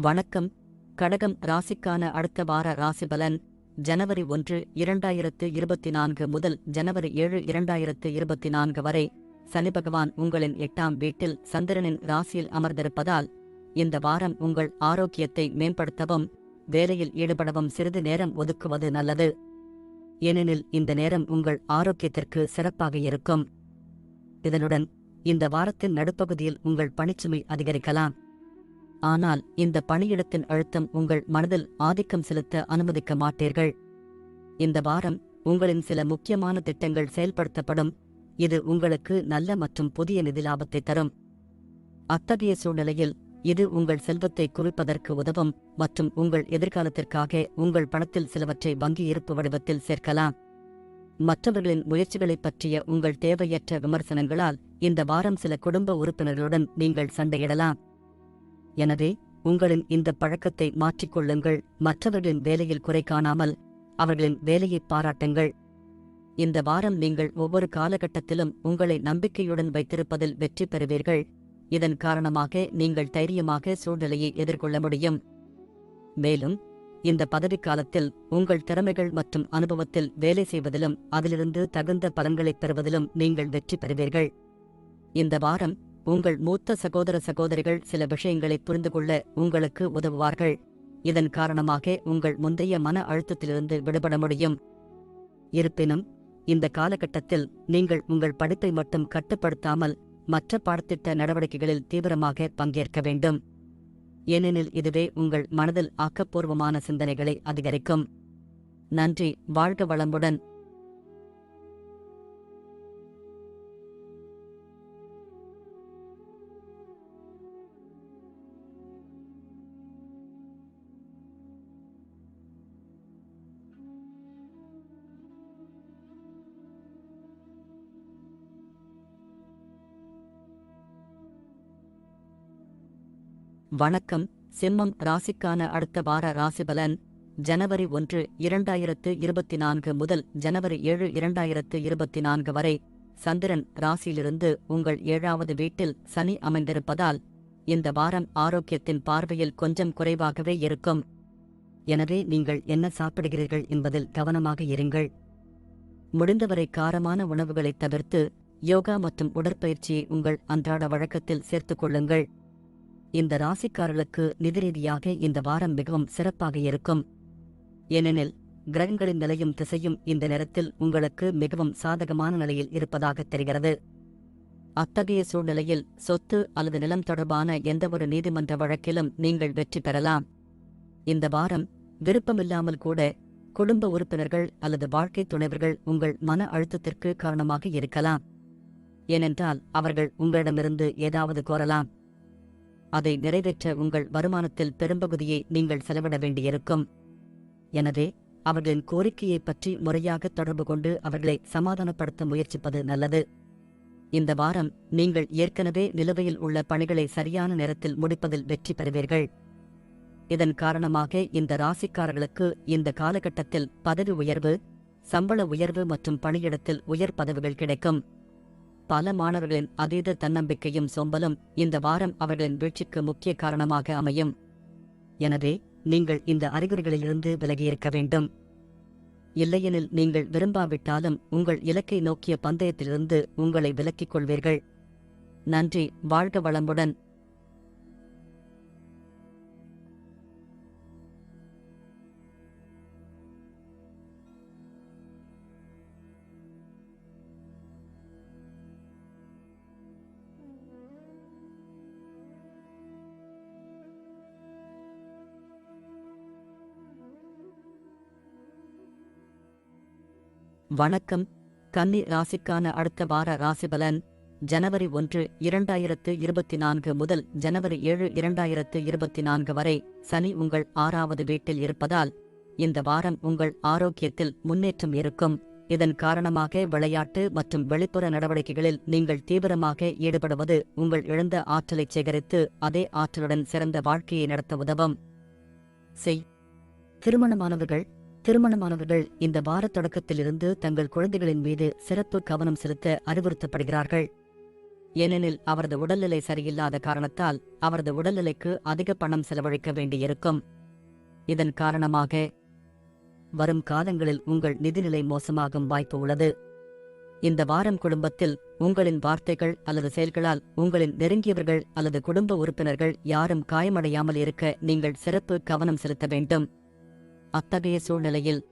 வணக்கம். கடகம் ராசிக்கான அடுத்த வார ராசிபலன் ஜனவரி ஒன்று இரண்டாயிரத்து இருபத்தி நான்கு முதல் ஜனவரி ஏழு இரண்டாயிரத்து இருபத்தி நான்கு வரை சனி பகவான் உங்களின் எட்டாம் வீட்டில் சந்திரனின் ராசியில் அமர்ந்திருப்பதால் இந்த வாரம் உங்கள் ஆரோக்கியத்தை மேம்படுத்தவும் வேலையில் ஈடுபடவும் சிறிது நேரம் ஒதுக்குவது நல்லது. ஏனெனில் இந்த நேரம் உங்கள் ஆரோக்கியத்திற்கு சிறப்பாக இருக்கும். இதனுடன் இந்த வாரத்தின் நடுப்பகுதியில் உங்கள் பணிச்சுமை அதிகரிக்கலாம். ஆனால் இந்த பணியிடத்தின் அழுத்தம் உங்கள் மனதில் ஆதிக்கம் செலுத்த அனுமதிக்க மாட்டீர்கள். இந்த வாரம் உங்களின் சில முக்கியமான திட்டங்கள் செயல்படுத்தப்படும். இது உங்களுக்கு நல்ல மற்றும் புதிய நிதி லாபத்தை தரும். அத்தகைய சூழ்நிலையில் இது உங்கள் செல்வத்தை குறிப்பதற்கு உதவும் மற்றும் உங்கள் எதிர்காலத்திற்காக உங்கள் பணத்தில் சிலவற்றை வங்கி இருப்பு வடிவத்தில் சேர்க்கலாம். மற்றவர்களின் முயற்சிகளைப் பற்றிய உங்கள் தேவையற்ற விமர்சனங்களால் இந்த வாரம் சில குடும்ப உறுப்பினர்களுடன் நீங்கள் சண்டையிடலாம். எனவே உங்களின் இந்த பழக்கத்தை மாற்றிக்கொள்ளுங்கள். மற்றவர்களின் வேலையில் குறை காணாமல் அவர்களின் வேலையை பாராட்டுங்கள். இந்த வாரம் நீங்கள் ஒவ்வொரு காலகட்டத்திலும் உங்களை நம்பிக்கையுடன் வைத்திருப்பதில் வெற்றி பெறுவீர்கள். இதன் காரணமாக நீங்கள் தைரியமாக சூழ்நிலையை எதிர்கொள்ள முடியும். மேலும் இந்த பதவிக்காலத்தில் உங்கள் திறமைகள் மற்றும் அனுபவத்தில் வேலை செய்வதிலும் அதிலிருந்து தகுந்த பலன்களைப் பெறுவதிலும் நீங்கள் வெற்றி பெறுவீர்கள். இந்த வாரம் உங்கள் மூத்த சகோதர சகோதரிகள் சில விஷயங்களை புரிந்து கொள்ள உங்களுக்கு உதவுவார்கள். இதன் காரணமாக உங்கள் முந்தைய மன அழுத்தத்திலிருந்து விடுபட முடியும். இருப்பினும் இந்த காலகட்டத்தில் நீங்கள் உங்கள் படிப்பை மட்டும் கட்டுப்படுத்தாமல் மற்ற பாடத்திட்ட நடவடிக்கைகளில் தீவிரமாக பங்கேற்க வேண்டும். ஏனெனில் இதுவே உங்கள் மனதில் ஆக்கப்பூர்வமான சிந்தனைகளை அதிகரிக்கும். நன்றி வாழ்க வளமுடன். வணக்கம். சிம்மம் ராசிக்கான அடுத்த வார ராசிபலன். ஜனவரி ஒன்று இரண்டாயிரத்து இருபத்தி நான்கு முதல் ஜனவரி ஏழு இரண்டாயிரத்து இருபத்தி நான்கு வரை சந்திரன் ராசியிலிருந்து உங்கள் ஏழாவது வீட்டில் சனி அமைந்திருப்பதால் இந்த வாரம் ஆரோக்கியத்தின் பார்வையில் கொஞ்சம் குறைவாகவே இருக்கும். எனவே நீங்கள் என்ன சாப்பிடுகிறீர்கள் என்பதில் கவனமாக இருங்கள். முடிந்தவரை காரமான உணவுகளைத் தவிர்த்து யோகா மற்றும் உடற்பயிற்சியை உங்கள் அன்றாட வழக்கத்தில் சேர்த்துக் கொள்ளுங்கள். இந்த ராசிக்காரர்களுக்கு நிதி ரீதியாக இந்த வாரம் மிகவும் சிறப்பாக இருக்கும். ஏனெனில் கிரகங்களின் நிலையும் திசையும் இந்த நேரத்தில் உங்களுக்கு மிகவும் சாதகமான நிலையில் இருப்பதாக தெரிகிறது. அத்தகைய சூழ்நிலையில் சொத்து அல்லது நிலம் தொடர்பான எந்தவொரு நீதிமன்ற வழக்கிலும் நீங்கள் வெற்றி பெறலாம். இந்த வாரம் விருப்பமில்லாமல் கூட குடும்ப உறுப்பினர்கள் அல்லது வாழ்க்கை துணைவர்கள் உங்கள் மன அழுத்தத்திற்கு காரணமாக இருக்கலாம். ஏனென்றால் அவர்கள் உங்களிடமிருந்து ஏதாவது கோரலாம். அதை நிறைவேற்ற உங்கள் வருமானத்தில் பெரும்பகுதியை நீங்கள் செலவிட வேண்டியிருக்கும். எனவே அவர்களின் கோரிக்கையைப் பற்றி முறையாக தொடர்பு கொண்டு அவர்களை சமாதானப்படுத்த முயற்சிப்பது நல்லது. இந்த வாரம் நீங்கள் ஏற்கனவே நிலுவையில் உள்ள பணிகளை சரியான நேரத்தில் முடிப்பதில் வெற்றி பெறுவீர்கள். இதன் காரணமாக இந்த ராசிக்காரர்களுக்கு இந்த காலகட்டத்தில் பதவி உயர்வு சம்பள உயர்வு மற்றும் பணியிடத்தில் உயர் பதவிகள் கிடைக்கும். பல மாணவர்களின் அதீத தன்னம்பிக்கையும் சொம்பலும் இந்த வாரம் அவர்களின் வீழ்ச்சிக்கு முக்கிய காரணமாக அமையும். எனவே நீங்கள் இந்த அறிகுறிகளிலிருந்து விலகியிருக்க வேண்டும். இல்லையெனில் நீங்கள் விரும்பாவிட்டாலும் உங்கள் இலக்கை நோக்கிய பந்தயத்திலிருந்து உங்களை விலக்கிக் கொள்வீர்கள். நன்றி வாழ்க வளமுடன். வணக்கம். கன்னி ராசிக்கான அடுத்த வார ராசிபலன் ஜனவரி ஒன்று இரண்டாயிரத்து இருபத்தி நான்கு முதல் ஜனவரி ஏழு இரண்டாயிரத்து இருபத்தி நான்கு வரை சனி உங்கள் ஆறாவது வீட்டில் இருப்பதால் இந்த வாரம் உங்கள் ஆரோக்கியத்தில் முன்னேற்றம் இருக்கும். இதன் காரணமாக விளையாட்டு மற்றும் வெளிப்புற நடவடிக்கைகளில் நீங்கள் தீவிரமாக ஈடுபடுவது உங்கள் இழந்த ஆற்றலை சேகரித்து அதே ஆற்றலுடன் சிறந்த வாழ்க்கையை நடத்த உதவும். செய். திருமணமானவர்கள் திருமணமானவர்கள் இந்த வார தொடக்கத்திலிருந்து தங்கள் குழந்தைகளின் மீது சிறப்பு கவனம் செலுத்த அறிவுறுத்தப்படுகிறார்கள். ஏனெனில் அவரது உடல்நிலை சரியில்லாத காரணத்தால் அவரது உடல்நிலைக்கு அதிக பணம் செலவழிக்க வேண்டியிருக்கும். இதன் காரணமாக வரும் காலங்களில் உங்கள் நிதிநிலை மோசமாகும் வாய்ப்பு உள்ளது. இந்த வாரம் குடும்பத்தில் உங்களின் வார்த்தைகள் அல்லது செயல்களால் உங்களின் நெருங்கியவர்கள் அல்லது குடும்ப உறுப்பினர்கள் யாரும் காயமடையாமல் இருக்க நீங்கள் சிறப்பு கவனம் செலுத்த வேண்டும். அத்தகைய சூழ்நிலையில்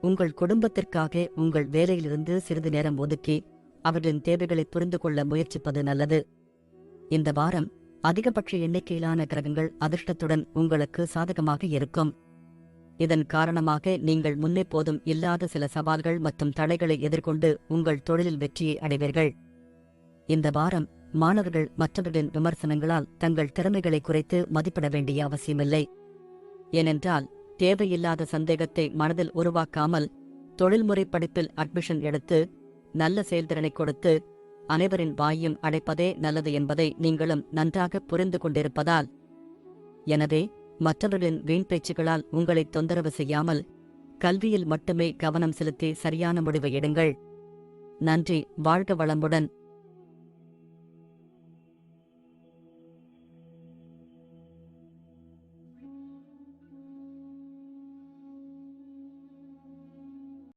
உங்கள் குடும்பத்திற்காக உங்கள் வேலையிலிருந்து சிறிது நேரம் ஒதுக்கி அவர்களின் தேவைகளை புரிந்து கொள்ள முயற்சிப்பது நல்லது. இந்த வாரம் அதிகபட்ச எண்ணிக்கையிலான கிரகங்கள் அதிர்ஷ்டத்துடன் உங்களுக்கு சாதகமாக இருக்கும். இதன் காரணமாக நீங்கள் முன்னெப்போதும் இல்லாத சில சவால்கள் மற்றும் தடைகளை எதிர்கொண்டு உங்கள் தொழிலில் வெற்றியை அடைவீர்கள். இந்த வாரம் மாணவர்கள் மற்றவர்களின் விமர்சனங்களால் தங்கள் திறமைகளை குறைத்து மதிப்பிட வேண்டிய அவசியமில்லை. ஏனென்றால் தேவையில்லாத சந்தேகத்தை மனதில் உருவாக்காமல் தொழில்முறை படிப்பில் அட்மிஷன் எடுத்து நல்ல செயல்திறனை கொடுத்து அனைவரின் வாயும் அடைப்பதே நல்லது என்பதை நீங்களும் நன்றாக புரிந்து கொண்டிருப்பதால். எனவே மற்றவர்களின் வீண் பேச்சுகளால் உங்களை தொந்தரவு செய்யாமல் கல்வியில் மட்டுமே கவனம் செலுத்தி சரியான முடிவை எடுங்கள். நன்றி வாழ்க வளமுடன்.